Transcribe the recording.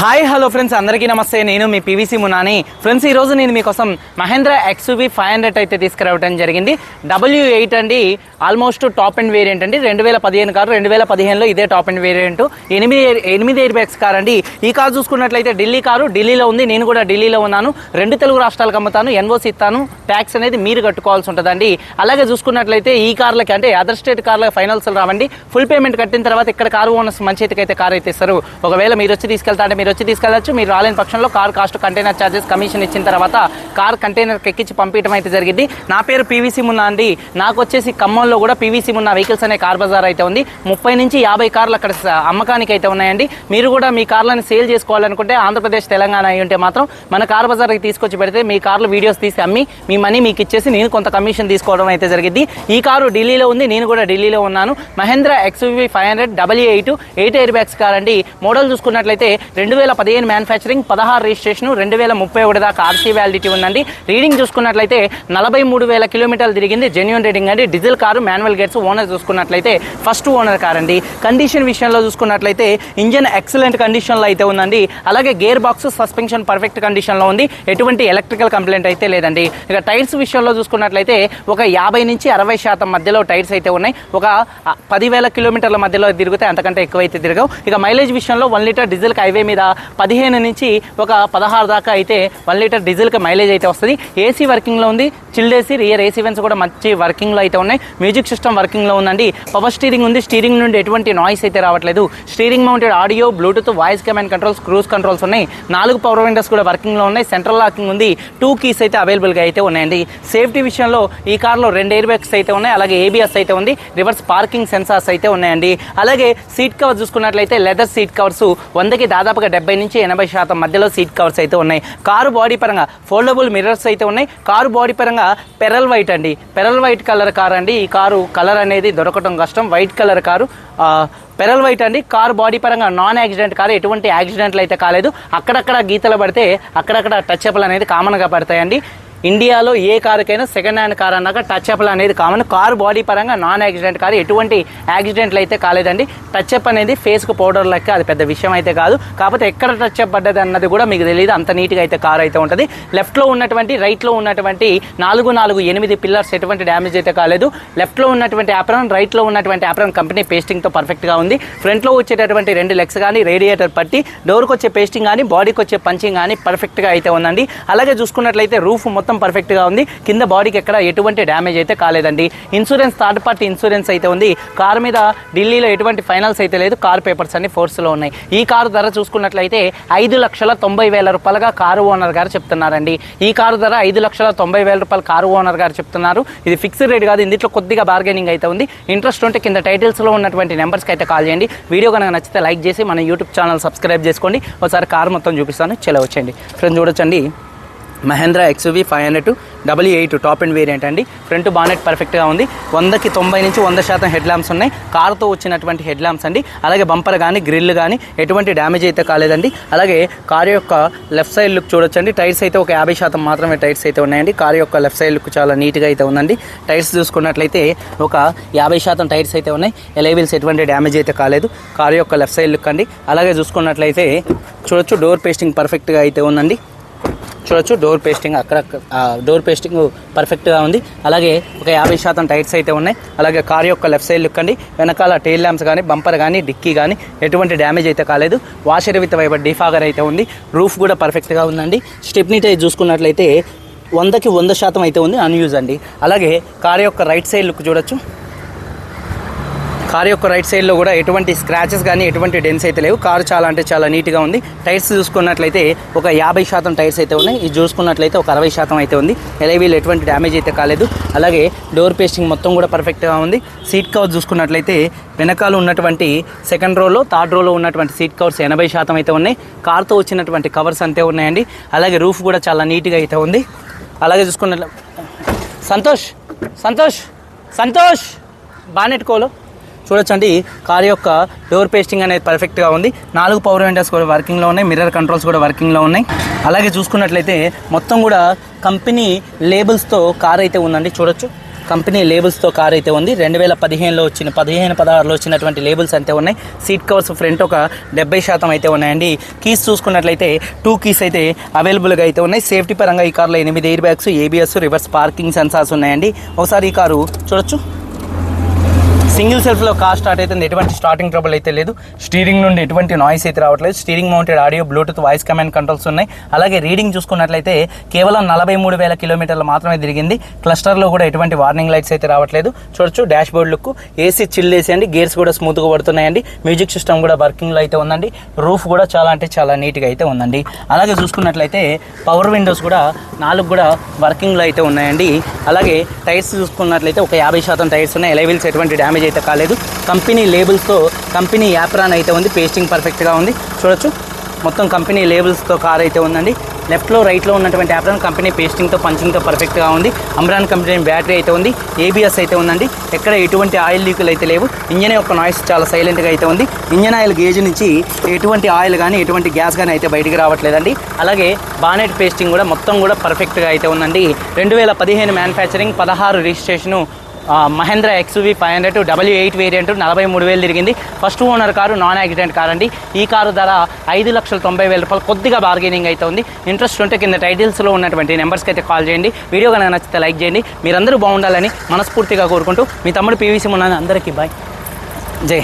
Hi hello friends అందరికీ నమస్తే. నేను మీ పీవీసీ మునాని ఫ్రెండ్స్ ఈ రోజు నేను మీకోసం మహేంద్ర ఎక్స్యూవీ ఫైవ్ హండ్రెడ్ అయితే తీసుకురావడం జరిగింది. డబ్ల్యూ ఎయిట్ అండి. ఆల్మోస్ట్ టాప్ అండ్ వేరియంట్ అండి. రెండు వేల పదిహేను కారు రెండు వేల పదిహేనులో ఇదే టాప్ అండ్ వేరియంట్ ఎనిమిది ఎనిమిది ఎయిర్ బ్యాగ్స్ కార్ అండి. ఈ కారు చూసుకున్నట్లయితే ఢిల్లీ కారు. ఢిల్లీలో ఉంది. నేను కూడా ఢిల్లీలో ఉన్నాను. రెండు తెలుగు రాష్ట్రాలకు అమ్ముతాను. ఎన్ఓసి ఇస్తాను. ట్యాక్స్ అనేది మీరు కట్టుకోవాల్సి ఉంటుందండి. అలాగే చూసుకున్నట్లయితే ఈ కార్లకి అంటే అదర్ స్టేట్ కార్లకు ఫైనల్స్ రావండి. ఫుల్ పేమెంట్ కట్టిన తర్వాత ఇక్కడ కారు ఓనర్స్ మంచి అయితే కార్ అయితే ఇస్తారు. ఒకవేళ మీరు వచ్చి తీసుకెళ్తా అంటే మీరు వచ్చి తీసుకెళ్ళచ్చు. మీరు రాలేని పక్షంలో car cost container charges commission ఇచ్చిన తర్వాత కార్ కంటైనర్ ఎక్కించి పంపించడం అయితే జరిగింది. నా పేరు పీవీసీ మున్నా అండి. నాకు వచ్చేసి ఖమ్మంలో కూడా పీవీసీ మున్నా వెహికల్స్ అనే కార్ బజార్ అయితే ఉంది. ముప్పై నుంచి యాభై కార్లు అక్కడ అమ్మకానికి అయితే ఉన్నాయండి. మీరు కూడా మీ కార్లను సేల్ చేసుకోవాలనుకుంటే ఆంధ్రప్రదేశ్ తెలంగాణ అయి ఉంటే మాత్రం మన కార్ బజార్కి తీసుకొచ్చి పెడితే మీ కార్లు వీడియోస్ తీసి అమ్మి మీ మనీ మీకు ఇచ్చేసి నేను కొంత కమిషన్ తీసుకోవడం అయితే జరిగింది. ఈ కారు ఢిల్లీలో ఉంది. నేను కూడా ఢిల్లీలో ఉన్నాను. Mahindra XUV five hundred double eight eight air bags car అండి. మోడల్ చూసుకున్నట్లయితే రెండు వేల పదిహేను మ్యానుఫ్యాక్చరింగ్ పదహారు రిజిస్ట్రేషన్ రెండు వేల ముప్పై ఒకటి దాకా ఆర్సీ వ్యాలిడిటీ ఉందండి. రీడింగ్ చూసుకున్నట్లయితే నలభై మూడు వేల కిలోమీటర్లు తిరిగింది. జెన్యున్ రీడింగ్ అండి. Diesel car manual gates owner చూసుకున్నట్లయితే ఫస్ట్ ఓనర్ కార్ అండి. కండిషన్ విషయంలో చూసుకున్నట్లయితే ఇంజన్ ఎక్సలెంట్ కండిషన్లో అయితే ఉందండి. అలాగే గేర్ బాక్స్ సస్పెన్షన్ పర్ఫెక్ట్ కండిషన్లో ఉంది. ఎటువంటి ఎలక్ట్రికల్ కంప్లైంట్ అయితే లేదండి. ఇక టైర్స్ విషయంలో చూసుకున్నట్లయితే ఒక యాభై నుంచి అరవై శాతం మధ్యలో టైర్స్ అయితే ఉన్నాయి. ఒక పదివేల కిలోమీటర్ల మధ్యలో తిరిగితే అంతకంటే ఎక్కువ అయితే తిరగవు. ఇక మైలేజ్ విషయంలో వన్ లీటర్ డీజిల్ హైవే మీద పదిహేను నుంచి ఒక పదహారు దాకా అయితే వన్ లీటర్ డీజిల్కి మైలేజ్ అయితే వస్తుంది. ఏసీ వర్కింగ్లో ఉంది. Chilled AC rear AC vents కూడా మంచి వర్కింగ్లో అయితే ఉన్నాయి. మ్యూజిక్ సిస్టమ్ వర్కింగ్లో ఉందండి. పవర్ స్టీరింగ్ ఉంది. స్టీరింగ్ నుండి ఎటువంటి నాయిస్ అయితే రావట్లేదు. Steering mounted audio bluetooth voice command controls cruise controls ఉన్నాయి. నాలుగు పవర్ విండోస్ కూడా వర్కింగ్లో ఉన్నాయి. సెంట్రల్ లాకింగ్ ఉంది. టూ కీస్ అయితే అవైలబుల్గా అయితే ఉన్నాయండి. సేఫ్టీ విషయంలో ఈ కార్లో రెండు ఎయిర్ బ్యాగ్స్ అయితే ఉన్నాయి. అలాగే ఏబిఎస్ అయితే ఉంది. రివర్స్ పార్కింగ్ సెన్సార్స్ అయితే ఉన్నాయండి. అలాగే సీట్ కవర్ చూసుకున్నట్లయితే లెదర్ సీట్ కవర్స్ వందకి దాదాపుగా డెబ్బై నుంచి ఎనభై శాతం మధ్యలో సీట్ కవర్స్ అయితే ఉన్నాయి. కారు బాడీ పరంగా ఫోల్డబుల్ మిర్రర్స్ అయితే ఉన్నాయి. కారు బాడీ పరంగా పెరల్ వైట్ అండి. పెరల్ వైట్ కలర్ కార్ అండి. ఈ కారు కలర్ అనేది దొరకటం కష్టం. White colour car pearl white అండి. కారు బాడీ పరంగా నాన్ యాక్సిడెంట్ కారు ఎటువంటి యాక్సిడెంట్లు అయితే కాలేదు. అక్కడక్కడ గీతలు పడితే అక్కడక్కడ టచ్ అప్లు అనేది కామన్గా పడతాయండి. ఇండియాలో ఏ కారుకైనా సెకండ్ హ్యాండ్ కార్ అన్నాక టచ్ అప్లు అనేది కామన్ కారు బాడీ పరంగా నాన్ యాక్సిడెంట్ కారు ఎటువంటి యాక్సిడెంట్లు అయితే కాలేదండి. టచ్ అప్ అనేది ఫేస్కు పౌడర్ లెక్క అది పెద్ద విషయం అయితే కాదు. కాకపోతే ఎక్కడ టచ్ అప్ పడ్డది అన్నది కూడా మీకు తెలియదు అంత నీట్గా అయితే కారు అయితే ఉంటుంది. లెఫ్ట్లో ఉన్నటువంటి రైట్లో ఉన్నటువంటి నాలుగు నాలుగు ఎనిమిది పిల్లర్స్ ఎటువంటి డ్యామేజ్ అయితే కాలేదు. లెఫ్ట్లో ఉన్నటువంటి యాప్రాన్ రైట్లో ఉన్నటువంటి యాప్రాన్ కంపెనీ పేస్టింగ్తో పర్ఫెక్ట్గా ఉంది. ఫ్రంట్లో వచ్చేటటువంటి రెండు లెగ్స్ కానీ రేడియేటర్ పట్టి డోర్కి వచ్చే పేస్టింగ్ కానీ బాడీకి వచ్చే పంచింగ్ కానీ పర్ఫెక్ట్గా అయితే ఉందండి. అలాగే చూసుకున్నట్లయితే రూఫ్ మొత్తం మొత్తం పర్ఫెక్ట్గా ఉంది. కింద బాడీకి ఎక్కడ ఎటువంటి డ్యామేజ్ అయితే కాలేదండి. ఇన్సూరెన్స్ థర్డ్ పార్టీ ఇన్సూరెన్స్ అయితే ఉంది. కార్ మీద ఢిల్లీలో ఎటువంటి ఫైనల్స్ అయితే లేదు. కార్ పేపర్స్ అన్ని ఫోర్స్లో ఉన్నాయి. ఈ కారు ధర చూసుకున్నట్లయితే ఐదు లక్షల తొంభై వేల రూపాయలుగా కారు ఓనర్ గారు చెప్తున్నారండి. ఈ కారు ధర ఐదు లక్షల తొంభై వేల రూపాయలు కారు ఓనర్ గారు చెప్తున్నారు. ఇది ఫిక్స్డ్ రేట్ కాదు. ఇందులో కొద్దిగా బార్గెనింగ్ అయితే ఉంది. ఇంట్రెస్ట్ ఉంటే కింద టైటిల్స్లో ఉన్నటువంటి నెంబర్స్కి అయితే కాల్ చేయండి. వీడియో కనుక నచ్చితే లైక్ చేసి మన యూట్యూబ్ ఛానల్ సబ్స్క్రైబ్ చేసుకోండి. ఒకసారి కారు మొత్తం చూపిస్తాను. చెలవచ్చండి ఫ్రెండ్ ఫ్రెండ్స్ చూడొచ్చండి. Mahindra XUV five hundred double eight top and variant అండి. ఫ్రంట్ బానెట్ పర్ఫెక్ట్గా ఉంది. వందకి తొంభై నుంచి వంద శాతం హెడ్ ల్యాంప్స్ ఉన్నాయి. కార్తో వచ్చినటువంటి హెడ్ ల్యాంప్స్ అండి. అలాగే బంపర్ కానీ గ్రిల్ కానీ ఎటువంటి డ్యామేజ్ అయితే కాలేదండి. అలాగే కార్ యొక్క లెఫ్ట్ సైడ్ లుక్ చూడొచ్చండి. టైర్స్ అయితే ఒక యాభై శాతం మాత్రమే టైర్స్ అయితే ఉన్నాయండి. కార్ యొక్క లెఫ్ట్ సైడ్ లుక్ చాలా నీట్గా అయితే ఉందండి. టైర్స్ చూసుకున్నట్లయితే ఒక యాభై శాతం టైర్స్ అయితే ఉన్నాయి. ఎలైవిల్స్ ఎటువంటి డ్యామేజ్ అయితే కాలేదు. కార్ యొక్క లెఫ్ట్ సైడ్ లుక్ అండి. అలాగే చూసుకున్నట్లయితే చూడొచ్చు డోర్ పేస్టింగ్ పర్ఫెక్ట్గా అయితే ఉందండి. చూడొచ్చు డోర్ పేస్టింగ్ అక్కడ డోర్ పేస్టింగ్ పర్ఫెక్ట్గా ఉంది. అలాగే ఒక యాభై శాతం టైర్స్ అయితే ఉన్నాయి. అలాగే కార్ యొక్క లెఫ్ట్ సైడ్ లుక్ అండి. వెనకాల టైల్ ల్యాంప్స్ కానీ బంపర్ కానీ డిక్కీ కానీ ఎటువంటి డ్యామేజ్ అయితే కాలేదు. వాషర్ విత్ వైబర్ డిఫాగర్ అయితే ఉంది. రూఫ్ కూడా పర్ఫెక్ట్గా ఉందండి. స్టెప్నీ టైర్ చూసుకున్నట్లయితే వందకి వంద శాతం అయితే ఉంది అన్యూజ్ అండి. అలాగే కార్ యొక్క రైట్ సైడ్ లుక్ చూడొచ్చు. కార్ యొక్క రైట్ సైడ్లో కూడా ఎటువంటి స్క్రాచెస్ కానీ ఎటువంటి డెన్స్ అయితే లేవు. కారు చాలా అంటే చాలా నీట్గా ఉంది. టైర్స్ చూసుకున్నట్లయితే ఒక యాభై శాతం టైర్స్ అయితే ఉన్నాయి. ఇది చూసుకున్నట్లయితే ఒక అరవై శాతం అయితే ఉంది. ఎలైవీలు ఎటువంటి డ్యామేజ్ అయితే కాలేదు. అలాగే డోర్ పేస్టింగ్ మొత్తం కూడా పర్ఫెక్ట్గా ఉంది. సీట్ కవర్ చూసుకున్నట్లయితే వెనకాల ఉన్నటువంటి సెకండ్ రోలో థర్డ్ రోలో ఉన్నటువంటి సీట్ కవర్స్ ఎనభై శాతం అయితే ఉన్నాయి. కార్తో వచ్చినటువంటి కవర్స్ అంతే ఉన్నాయండి. అలాగే రూఫ్ కూడా చాలా నీట్గా అయితే ఉంది. అలాగే చూసుకున్నట్లు సంతోష్! సంతోష్! సంతోష్! బానెట్టుకోలు చూడొచ్చండి. కార్ యొక్క డోర్ పేస్టింగ్ అనేది పర్ఫెక్ట్గా ఉంది. నాలుగు పవర్ విండోస్ కూడా వర్కింగ్లో ఉన్నాయి. మిర్రర్ కంట్రోల్స్ కూడా వర్కింగ్లో ఉన్నాయి. అలాగే చూసుకున్నట్లయితే మొత్తం కూడా కంపెనీ లేబుల్స్తో కార్ అయితే ఉందండి. చూడొచ్చు. కంపెనీ లేబుల్స్తో కార్ అయితే ఉంది. రెండు వేల పదిహేనులో వచ్చిన పదిహేను పదహారులో వచ్చినటువంటి లేబుల్స్ అయితే ఉన్నాయి. సీట్ కవర్స్ ఫ్రంట్ ఒక డెబ్బై శాతం అయితే ఉన్నాయండి. కీస్ చూసుకున్నట్లయితే టూ కీస్ అయితే అవైలబుల్గా అయితే ఉన్నాయి. సేఫ్టీ పరంగా ఈ కార్లో ఎనిమిది airbags ABS reverse parking sensors ఉన్నాయండి. ఒకసారి ఈ కారు చూడొచ్చు. సింగిల్ సెల్ఫ్లో కార్ స్టార్ట్ అవుతుంది ఎటువంటి స్టార్టింగ్ ట్రబుల్ అయితే లేదు. స్టీరింగ్ నుండి ఎటువంటి నాయిస్ అయితే రావట్లేదు. Steering mounted audio bluetooth voice command controls ఉన్నాయి. అలాగే రీడింగ్ చూసుకున్నట్లయితే కేవలం నలభై మూడు వేల కిలోమీటర్లు మాత్రమే తిరిగింది. క్లస్టర్లో కూడా ఎటువంటి వార్నింగ్ లైట్స్ అయితే రావట్లేదు. చూడొచ్చు dashboard look AC chill వేసి అండి గేర్స్ కూడా స్మూత్గా పడుతున్నాయండి. మ్యూజిక్ సిస్టమ్ కూడా వర్కింగ్లో అయితే ఉందండి. రూఫ్ కూడా చాలా అంటే చాలా నీట్గా అయితే ఉందండి. అలాగే చూసుకున్నట్లయితే పవర్ విండోస్ కూడా నాలుగు కూడా వర్కింగ్లో అయితే ఉన్నాయండి. అలాగే టైర్స్ చూసుకున్నట్లయితే ఒక యాభై శాతం టైర్స్ ఉన్నాయి. ఎలైవిల్స్ ఎటువంటి డ్యామేజ్ అయితే కాలేదు. కంపెనీ లేబుల్స్తో కంపెనీ యాప్రాన్ అయితే ఉంది. పేస్టింగ్ పర్ఫెక్ట్గా ఉంది. చూడొచ్చు. మొత్తం కంపెనీ లేబుల్స్తో కార్ అయితే ఉందండి. లెఫ్ట్లో రైట్లో ఉన్నటువంటి యాప్రాన్ కంపెనీ పేస్టింగ్తో పంచింగ్తో పర్ఫెక్ట్గా ఉంది. అమ్రాన్ కంపెనీ బ్యాటరీ అయితే ఉంది. ఏబిఎస్ అయితే ఉందండి. ఎక్కడ ఎటువంటి ఆయిల్ లీకులు అయితే లేవు. ఇంజన్ యొక్క నాయిస్ చాలా సైలెంట్గా అయితే ఉంది. ఇంజన్ ఆయిల్ గేజ్ నుంచి ఎటువంటి ఆయిల్ కానీ ఎటువంటి గ్యాస్ కానీ అయితే బయటికి రావట్లేదండి. అలాగే బానెట్ పేస్టింగ్ కూడా మొత్తం కూడా పర్ఫెక్ట్గా అయితే ఉందండి. రెండు వేల పదిహేను మ్యానుఫ్యాక్చరింగ్ పదహారు registration Mahindra XUV five hundred W eight variant నలభై మూడు వేలు తిరిగింది. First owner car non accident car అండి ఈ కారు ధర ఐదు లక్షల తొంభై వేల రూపాయలు కొద్దిగా బార్గెనింగ్ అయితే ఉంది. ఇంట్రెస్ట్ ఉంటే కింద టైటిల్స్లో ఉన్నటువంటి నెంబర్స్కి అయితే కాల్ చేయండి. వీడియో కనుక నచ్చితే లైక్ చేయండి. మీరందరూ బాగుండాలని మనస్ఫూర్తిగా కోరుకుంటూ మీ తమ్ముడు పీవీసీ ఉన్న అందరికీ బాయ్ జై.